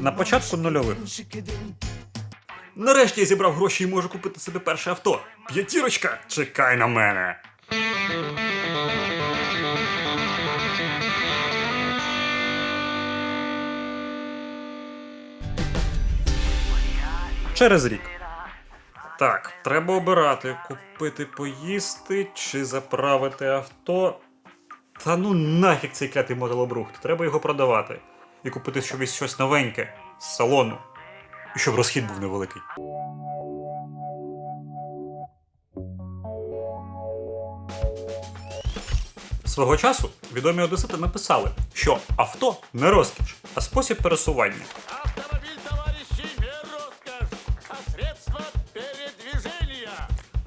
На початку нульових. Нарешті я зібрав гроші і можу купити собі перше авто. П'ятірочка, чекай на мене. Через рік. Так, треба обирати, купити поїсти чи заправити авто. Та ну нафіг цей клятий мотелобрухт, треба його продавати. І купити щось, щось новеньке з салону. І щоб розхід був невеликий. Свого часу відомі одесити написали, що авто не розкіш, а спосіб пересування.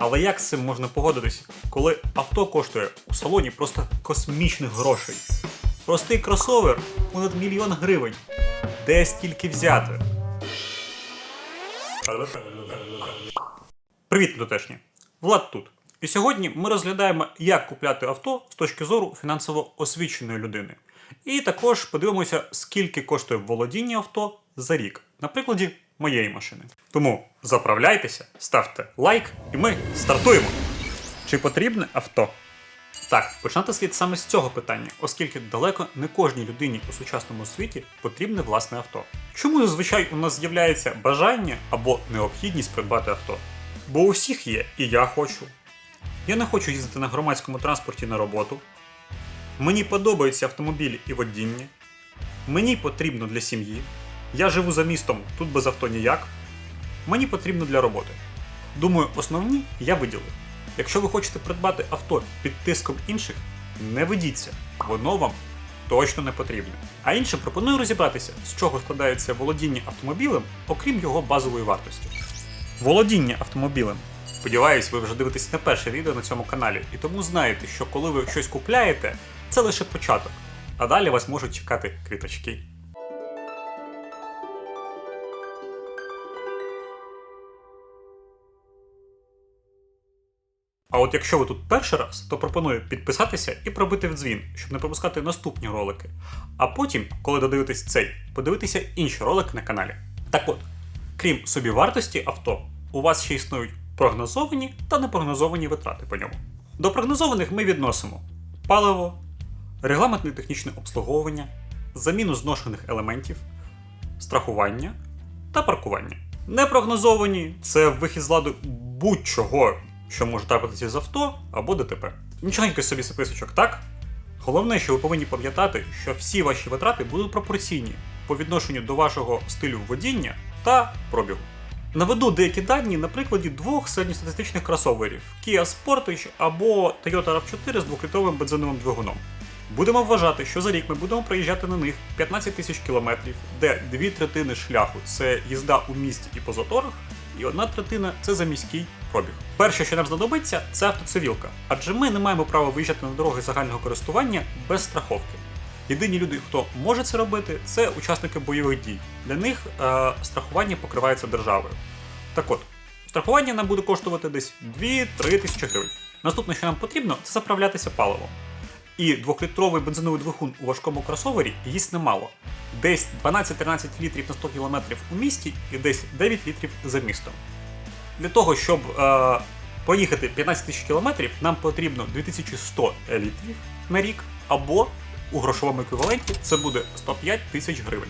Але як з цим можна погодитись, коли авто коштує у салоні просто космічних грошей? Простий кросовер понад мільйон гривень. Де стільки взяти? Привіт, тутешні! Влад тут. І сьогодні ми розглядаємо, як купляти авто з точки зору фінансово освіченої людини. І також подивимося, скільки коштує володіння авто за рік, на прикладі моєї машини. Тому заправляйтеся, ставте лайк, і ми стартуємо. Чи потрібне авто? Так, починати слід саме з цього питання, оскільки далеко не кожній людині у сучасному світі потрібне власне авто. Чому зазвичай у нас з'являється бажання або необхідність придбати авто? Бо у всіх є, і я хочу. Я не хочу їздити на громадському транспорті на роботу. Мені подобаються автомобілі і водіння. Мені потрібно для сім'ї. Я живу за містом, тут без авто ніяк. Мені потрібно для роботи. Думаю, основні я виділив. Якщо ви хочете придбати авто під тиском інших, не ведіться, воно вам точно не потрібне. А іншим пропоную розібратися, з чого складається володіння автомобілем, окрім його базової вартості. Володіння автомобілем. Сподіваюсь, ви вже дивитесь не перше відео на цьому каналі, і тому знаєте, що коли ви щось купляєте, це лише початок, а далі вас можуть чекати квіточки. А от якщо ви тут перший раз, то пропоную підписатися і пробити в дзвін, щоб не пропускати наступні ролики. А потім, коли додивитесь цей, подивитися інші ролики на каналі. Так от, крім собівартості авто, у вас ще існують прогнозовані та непрогнозовані витрати по ньому. До прогнозованих ми відносимо паливо, регламентне технічне обслуговування, заміну зношених елементів, страхування та паркування. Непрогнозовані це вихід з ладу будь-чого, що може трапитися з авто або ДТП. Нічогенько собі списочок, так? Головне, що ви повинні пам'ятати, що всі ваші витрати будуть пропорційні по відношенню до вашого стилю водіння та пробігу. Наведу деякі дані на прикладі двох середньостатистичних кросоверів Kia Sportage або Toyota RAV4 з двохлітровим бензиновим двигуном. Будемо вважати, що за рік ми будемо проїжджати на них 15 тисяч кілометрів, де дві третини шляху це їзда у місті і по заторах, і одна третина це за міський пробіг. Перше, що нам знадобиться, це автоцивілка, адже ми не маємо права виїжджати на дороги загального користування без страховки. Єдині люди, хто може це робити, це учасники бойових дій. Для них е, страхування покривається державою. Так от, страхування нам буде коштувати десь 2-3 тисячі гривень. Наступне, що нам потрібно, це заправлятися паливом. І двохлітровий бензиновий двигун у важкому кросовері їсть немало. Десь 12-13 літрів на 100 км у місті і десь 9 літрів за містом. Для того, щоб е, проїхати 15 тисяч кілометрів, нам потрібно 2100 літрів на рік, або у грошовому еквіваленті це буде 105 тисяч гривень.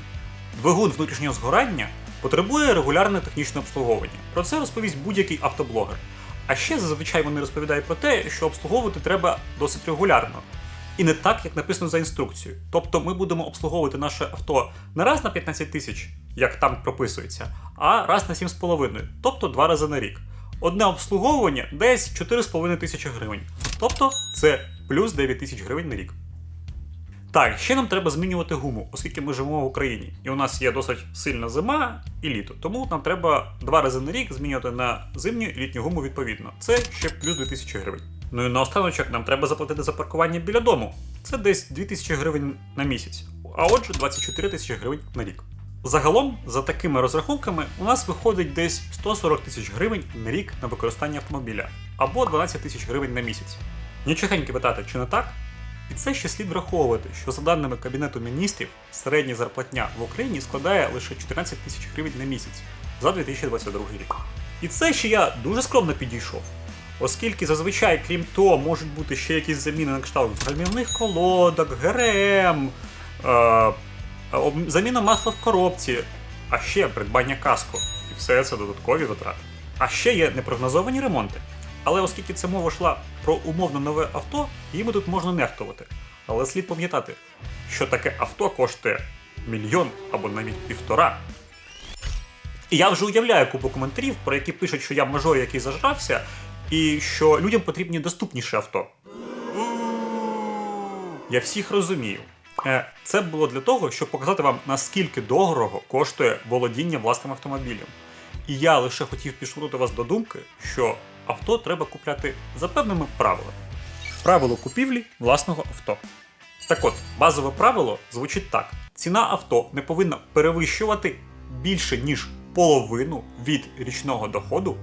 Двигун внутрішнього згорання потребує регулярне технічне обслуговування. Про це розповість будь-який автоблогер. А ще зазвичай вони розповідають про те, що обслуговувати треба досить регулярно. І не так, як написано за інструкцією. Тобто ми будемо обслуговувати наше авто не раз на 15 тисяч, як там прописується, а раз на 7,5, тобто два рази на рік. Одне обслуговування десь 4,5 тисячі гривень. Тобто це плюс 9 тисяч гривень на рік. Так, ще нам треба змінювати гуму, оскільки ми живемо в Україні, і у нас є досить сильна зима і літо. Тому нам треба два рази на рік змінювати на зимню і літню гуму відповідно. Це ще плюс 2000 гривень. Ну і наостаночок нам треба заплатити за паркування біля дому. Це десь 2000 гривень на місяць, а отже 24 тисячі гривень на рік. Загалом, за такими розрахунками, у нас виходить десь 140 тисяч гривень на рік на використання автомобіля або 12 тисяч гривень на місяць. Нічогенькі питати, чи не так? І це ще слід враховувати, що за даними Кабінету міністрів, середня зарплатня в Україні складає лише 14 тисяч гривень на місяць за 2022 рік. І це ще я дуже скромно підійшов. Оскільки зазвичай, крім того, можуть бути ще якісь заміни на кшталт гальмівних колодок, ГРМ, е, заміна масла в коробці, а ще придбання каску. І все це додаткові витрати. А ще є непрогнозовані ремонти. Але оскільки це мова йшла про умовно нове авто, їми тут можна нехтувати. Але слід пам'ятати, що таке авто коштує мільйон або навіть півтора. І я вже уявляю купу коментарів, про які пишуть, що я мажор, який зажрався, і що людям потрібні доступніші авто. Я всіх розумію. Е, Це було для того, щоб показати вам, наскільки дорого коштує володіння власним автомобілем. І я лише хотів підштовхнути вас до думки, що авто треба купляти за певними правилами. Правило купівлі власного авто. Так от, базове правило звучить так: ціна авто не повинна перевищувати більше ніж половину від річного доходу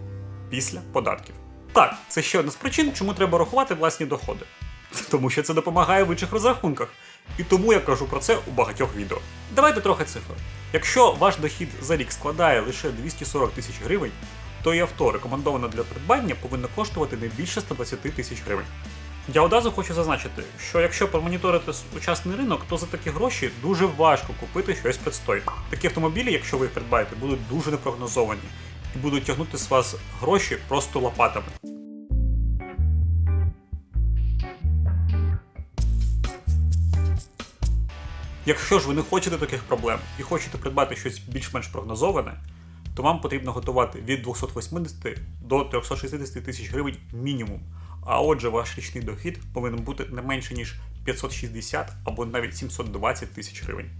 після податків. Так, це ще одна з причин, чому треба рахувати власні доходи. Тому що це допомагає в інших розрахунках. І тому я кажу про це у багатьох відео. Давайте трохи цифр. Якщо ваш дохід за рік складає лише 240 тисяч гривень, то і авто, рекомендоване для придбання, повинно коштувати не більше 120 тисяч гривень. Я одразу хочу зазначити, що якщо промоніторити сучасний ринок, то за такі гроші дуже важко купити щось пристойне. Такі автомобілі, якщо ви їх придбаєте, будуть дуже непрогнозовані і будуть тягнути з вас гроші просто лопатами. Якщо ж ви не хочете таких проблем і хочете придбати щось більш-менш прогнозоване, то вам потрібно готувати від 280 до 360 тисяч гривень мінімум. А отже, ваш річний дохід повинен бути не менше ніж 560 або навіть 720 тисяч гривень.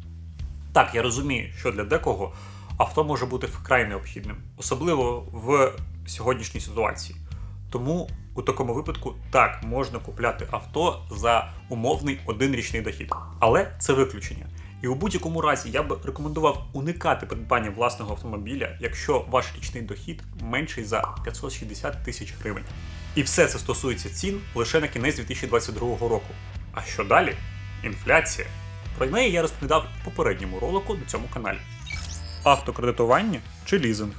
Так, я розумію, що для декого авто може бути вкрай необхідним, особливо в сьогоднішній ситуації. Тому у такому випадку так можна купляти авто за умовний один річний дохід. Але це виключення. І у будь-якому разі я би рекомендував уникати придбання власного автомобіля, якщо ваш річний дохід менший за 560 тисяч гривень. І все це стосується цін лише на кінець 2022 року. А що далі? Інфляція. Про неї я розповідав у попередньому ролику на цьому каналі. Автокредитування чи лізинг.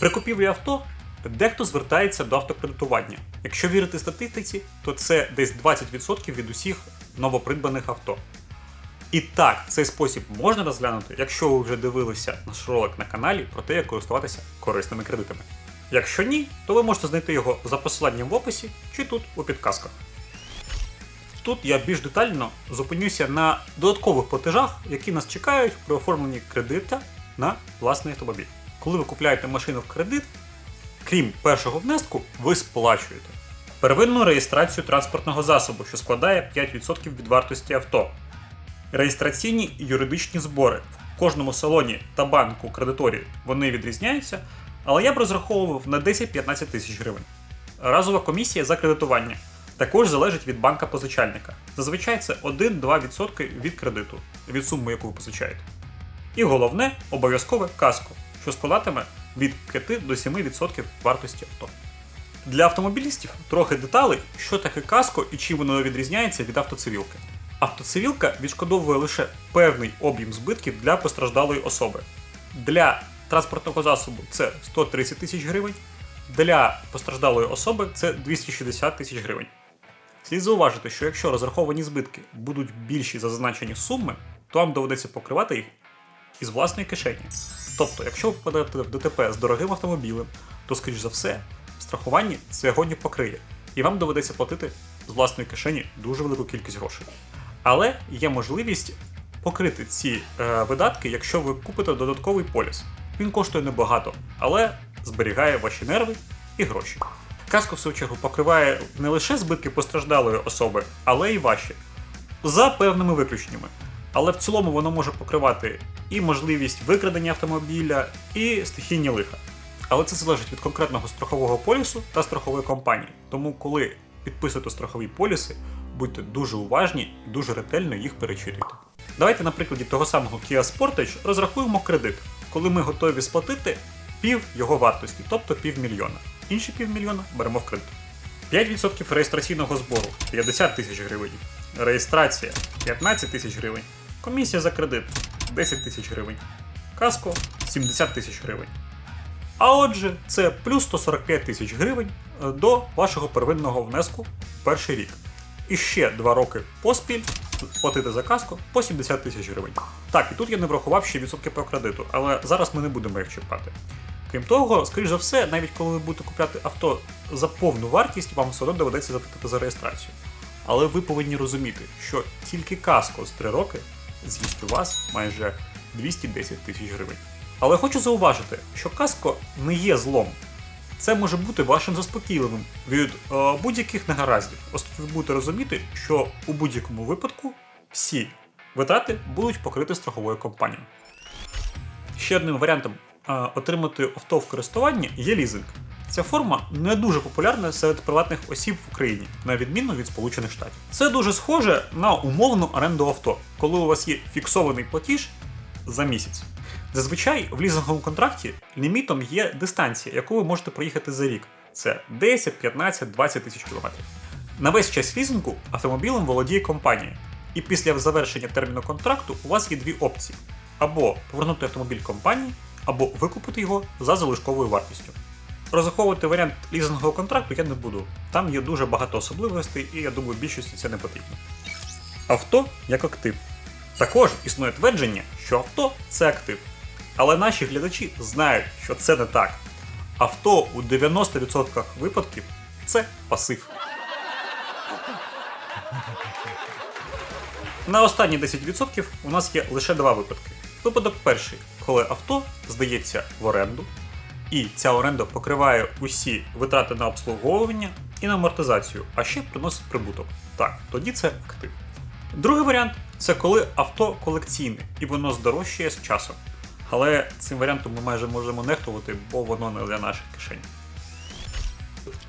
При купівлі авто дехто звертається до автокредитування. Якщо вірити статистиці, то це десь 20% від усіх новопридбаних авто. І так, цей спосіб можна розглянути, якщо ви вже дивилися наш ролик на каналі про те, як користуватися корисними кредитами. Якщо ні, то ви можете знайти його за посиланням в описі чи тут у підказках. Тут я більш детально зупинюся на додаткових платежах, які нас чекають при оформленні кредита на власний автомобіль. Коли ви купляєте машину в кредит, крім першого внеску, ви сплачуєте первинну реєстрацію транспортного засобу, що складає 5% від вартості авто, реєстраційні і юридичні збори. В кожному салоні та банку кредиторі вони відрізняються, але я б розраховував на 10-15 тисяч гривень. Разова комісія за кредитування також залежить від банка позичальника. Зазвичай це 1-2% від кредиту, від суми, яку ви позичаєте. І головне обов'язкове каско, що складатиме від 5 до 7% вартості авто. Для автомобілістів трохи деталей, що таке каско і чим воно відрізняється від автоцивілки. Автоцивілка відшкодовує лише певний об'єм збитків для постраждалої особи. Для транспортного засобу це 130 тисяч гривень, для постраждалої особи це 260 тисяч гривень. Слід зауважити, що якщо розраховані збитки будуть більші за зазначені суми, то вам доведеться покривати їх із власної кишені. Тобто, якщо ви попадете в ДТП з дорогим автомобілем, то, скоріш за все, страхування це сьогодні покриє, і вам доведеться платити з власної кишені дуже велику кількість грошей. Але є можливість покрити ці е, видатки, якщо ви купите додатковий поліс. Він коштує небагато, але зберігає ваші нерви і гроші. Каско, в свою чергу, покриває не лише збитки постраждалої особи, але й ваші за певними виключеннями. Але в цілому воно може покривати і можливість викрадення автомобіля, і стихійні лиха. Але це залежить від конкретного страхового полісу та страхової компанії. Тому, коли підписуєте страхові поліси, будьте дуже уважні і дуже ретельно їх перечитуйте. Давайте на прикладі того самого Kia Sportage розрахуємо кредит, коли ми готові сплатити пів його вартості, тобто півмільйона. Інші півмільйона беремо в кредит. 5% реєстраційного збору 50 тисяч гривень. Реєстрація 15 тисяч гривень. Комісія за кредит 10 тисяч гривень. Каско 70 тисяч гривень. А отже, це плюс 145 тисяч гривень е, до вашого первинного внеску перший рік. І ще 2 роки поспіль платити за каско по 70 тисяч гривень. Так, і тут я не врахував ще відсотки по кредиту, але зараз ми не будемо їх чіпати. Крім того, скоріш за все, навіть коли ви будете купляти авто за повну вартість, вам все одно доведеться заплатити за реєстрацію. Але ви повинні розуміти, що тільки каско з 3 роки з'їсть вас майже 210 тисяч гривень. Але хочу зауважити, що каско не є злом. Це може бути вашим заспокійливим від е, будь-яких негараздів, оскільки ви будете розуміти, що у будь-якому випадку всі витрати будуть покриті страховою компанією. Ще одним варіантом е, отримати авто в користуванні є лізинг. Ця форма не дуже популярна серед приватних осіб в Україні, на відміну від Сполучених Штатів. Це дуже схоже на умовну оренду авто, коли у вас є фіксований платіж за місяць. Зазвичай в лізинговому контракті лімітом є дистанція, яку ви можете проїхати за рік. Це 10, 15, 20 тисяч кілометрів. На весь час лізингу автомобілем володіє компанія. І після завершення терміну контракту у вас є дві опції: або повернути автомобіль компанії, або викупити його за залишковою вартістю. Розраховувати варіант лізингового контракту я не буду. Там є дуже багато особливостей, і я думаю, більшості це не потрібно. Авто як актив. Також існує твердження, що авто це актив. Але наші глядачі знають, що це не так. Авто у 90% випадків це пасив. На останні 10% у нас є лише два випадки. Випадок перший, коли авто здається в оренду, і ця оренда покриває усі витрати на обслуговування і на амортизацію, а ще приносить прибуток. Так, тоді це актив. Другий варіант це коли авто колекційне і воно здорожчає з часом. Але цим варіантом ми майже можемо нехтувати, бо воно не для наших кишень.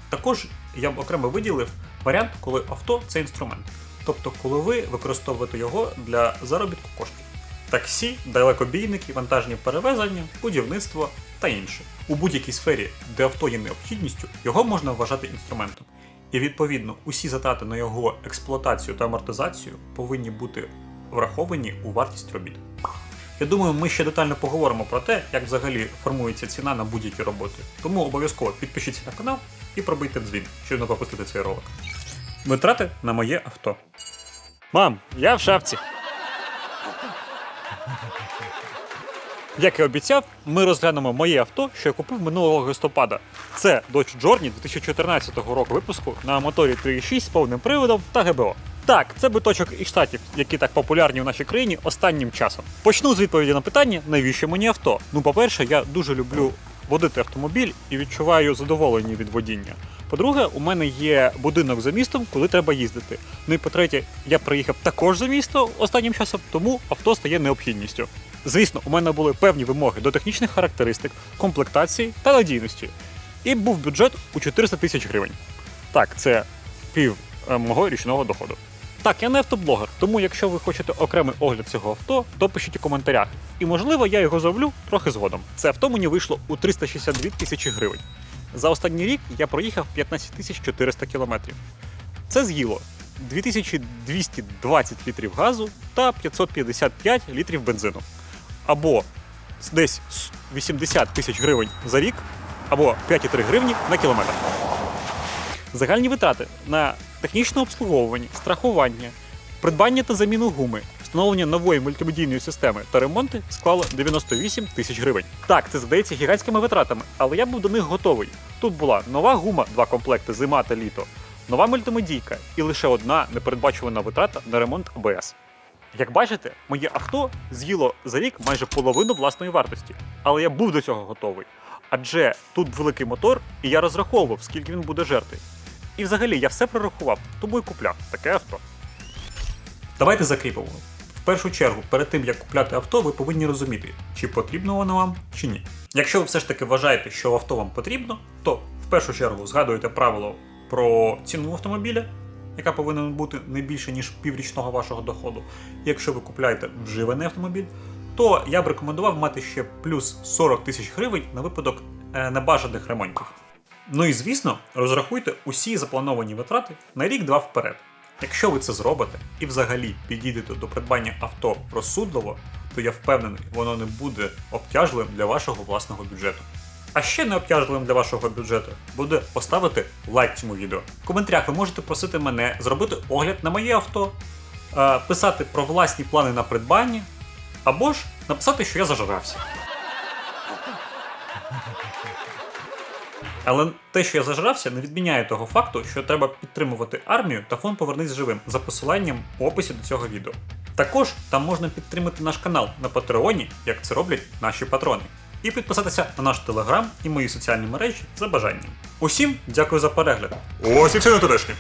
Також я б окремо виділив варіант, коли авто це інструмент. Тобто, коли ви використовуєте його для заробітку коштів. Таксі, далекобійники, вантажні перевезення, будівництво та інше. У будь-якій сфері, де авто є необхідністю, його можна вважати інструментом. І відповідно усі затрати на його експлуатацію та амортизацію повинні бути враховані у вартість робіт. Я думаю, ми ще детально поговоримо про те, як взагалі формується ціна на будь-які роботи. Тому обов'язково підпишіться на канал і пробийте дзвін, щоб не пропустити цей ролик. Витрати на моє авто. Мам, я в шапці. Як і обіцяв, ми розглянемо моє авто, що я купив минулого листопада. Це Dodge Journey 2014 року випуску на моторі 3.6 з повним приводом та ГБО. Так, це биточок із штатів, які так популярні в нашій країні останнім часом. Почну з відповіді на питання, навіщо мені авто? Ну, по-перше, я дуже люблю водити автомобіль і відчуваю задоволення від водіння. По-друге, у мене є будинок за містом, куди треба їздити. Ну і по-третє, я приїхав також за місто останнім часом, тому авто стає необхідністю. Звісно, у мене були певні вимоги до технічних характеристик, комплектації та надійності. І був бюджет у 400 тисяч гривень. Так, це пів е, мого річного доходу. Так, я не автоблогер, тому якщо ви хочете окремий огляд цього авто, то пишіть у коментарях. І можливо я його зроблю трохи згодом. Це авто мені вийшло у 362 тисячі гривень. За останній рік я проїхав 15 тисяч 400 кілометрів. Це з'їло 2220 літрів газу та 555 літрів бензину. Або десь 80 тисяч гривень за рік, або 5,3 гривні на кілометр. Загальні витрати на технічне обслуговування, страхування, придбання та заміну гуми, встановлення нової мультимедійної системи та ремонти склало 98 тисяч гривень. Так, це здається гігантськими витратами, але я був до них готовий. Тут була нова гума, два комплекти зима та літо, нова мультимедійка і лише одна непередбачувана витрата на ремонт АБС. Як бачите, моє авто з'їло за рік майже половину власної вартості, але я був до цього готовий. Адже тут великий мотор, і я розраховував, скільки він буде жерти. І взагалі я все прорахував, тому і купляв таке авто. Давайте закріпимо. В першу чергу, перед тим як купляти авто, ви повинні розуміти, чи потрібно воно вам, чи ні. Якщо ви все ж таки вважаєте, що авто вам потрібно, то в першу чергу згадуєте правило про ціну автомобіля, яка повинна бути не більше ніж піврічного вашого доходу. Якщо ви купляєте вживаний автомобіль, то я б рекомендував мати ще плюс 40 тисяч гривень на випадок е, небажаних ремонтів. Ну і звісно, розрахуйте усі заплановані витрати на рік-два вперед. Якщо ви це зробите і взагалі підійдете до придбання авто розсудливо, то я впевнений, воно не буде обтяжливим для вашого власного бюджету. А ще не обтяжливим для вашого бюджету буде поставити лайк цьому відео. В коментарях ви можете просити мене зробити огляд на моє авто, е, писати про власні плани на придбання, або ж написати, що я зажрався. Але те, що я зажрався, не відміняє того факту, що треба підтримувати армію та фонд Повернись живим за посиланням у описі до цього відео. Також там можна підтримати наш канал на Патреоні, як це роблять наші патрони, і підписатися на наш телеграм і мої соціальні мережі за бажанням. Усім дякую за перегляд. Ось і все на тутешнє.